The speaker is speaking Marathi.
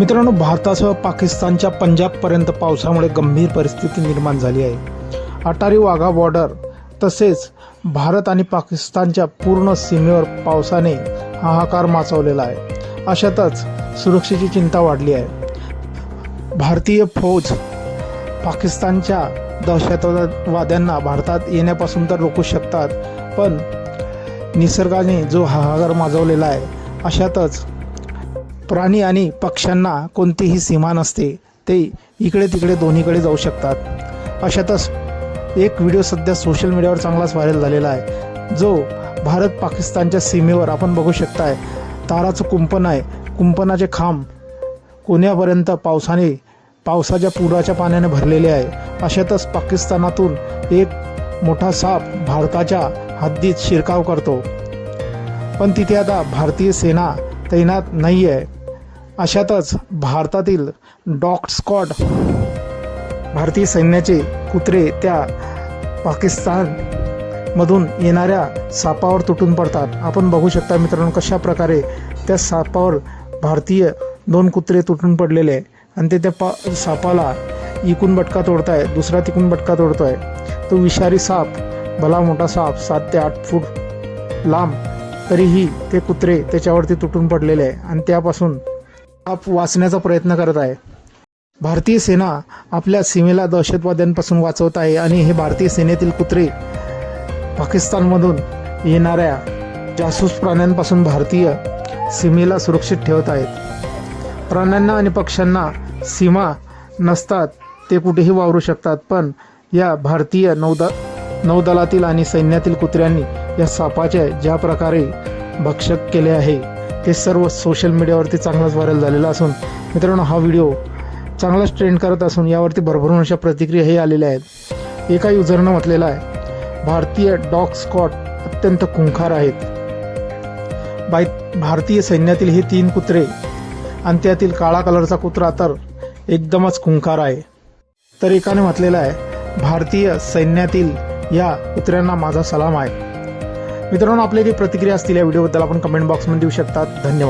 मित्रांनो भारतासह पाकिस्तानच्या पंजाबपर्यंत पावसामुळे गंभीर परिस्थिती निर्माण झाली आहे. अटारी वाघा बॉर्डर तसेच भारत आणि पाकिस्तानच्या पूर्ण सीमेवर पावसाने हाहाकार माचवलेला आहे. अशातच सुरक्षेची चिंता वाढली आहे. भारतीय फौज पाकिस्तानच्या दहशतवाद्यांना भारतात येण्यापासून तर रोखू शकतात पण निसर्गाने जो हाहाकार माजवलेला आहे अशातच प्राणी आणि पक्ष्यांना कोणतीही सीमा नसते. ते इकडे तिकडे दोन्हीकडे जाऊ शकतात. अशातच एक व्हिडिओ सध्या सोशल मीडियावर चांगलाच व्हायरल झालेला आहे. जो भारत पाकिस्तानच्या सीमेवर आपण बघू शकताय. ताराचं कुंपण आहे. कुंपणाचे खांब कोण्यापर्यंत पावसाने पावसाच्या पुराच्या पाण्याने भरलेले आहे. अशातच पाकिस्तानातून एक मोठा साप भारताच्या हद्दीत शिरकाव करतो. पण तिथे आता भारतीय सेना तैनात नाही आहे अशातच भारतातील डॉग स्कॉड भारतीय सैन्याचे कुत्रे त्या पाकिस्तानमधून येणाऱ्या सापावर तुटून पडतात. आपण बघू शकता मित्रांनो कशा प्रकारे त्या सापावर भारतीय दोन कुत्रे तुटून पडलेले आहे आणि ते त्या पा सापाला इकून बटका तोडताय दुसरा तिकून बटका तोडतोय. तो विषारी साप भला मोठा साप सात ते आठ फूट लांब तरीही ते कुत्रे त्याच्यावरती तुटून पडलेले आहे आणि त्यापासून आप वाचण्याचा प्रयत्न करत आहे. भारतीय सेना आपल्या सीमेला दहशतवाद्यांपासून वाचवत आहे आणि हे भारतीय सेनेतील कुत्रे पाकिस्तानमधून येणाऱ्या जासूस प्राण्यांपासून भारतीय सीमेला सुरक्षित ठेवत आहेत. प्राण्यांना आणि पक्ष्यांना सीमा नसतात ते कुठेही वावरू शकतात पण या भारतीय नौद नौदलातील आणि सैन्यातील कुत्र्यांनी या सापाचे ज्या प्रकारे भक्षक केले आहे ते सर्व सोशल मीडियावरती चांगलाच व्हायरल झालेला असून मित्रांनो हा व्हिडिओ चांगलाच ट्रेंड करत असून यावरती भरभरून अशा प्रतिक्रियाही आलेल्या आहेत. एका युजरनं म्हटलेलं आहे भारतीय डॉग स्कॉट अत्यंत खुंखार आहेत. बाय भारतीय सैन्यातील हे तीन कुत्रे आणि त्यातील काळा कलरचा कुत्रा तर एकदमच खुंखार आहे. तर एकाने म्हटलेलं आहे भारतीय सैन्यातील या कुत्र्यांना माझा सलाम आहे. मित्रांनो आपल्या जी प्रतिक्रिया असतील या व्हिडिओबद्दल आपण कमेंट बॉक्समध्ये देऊ शकतात. धन्यवाद.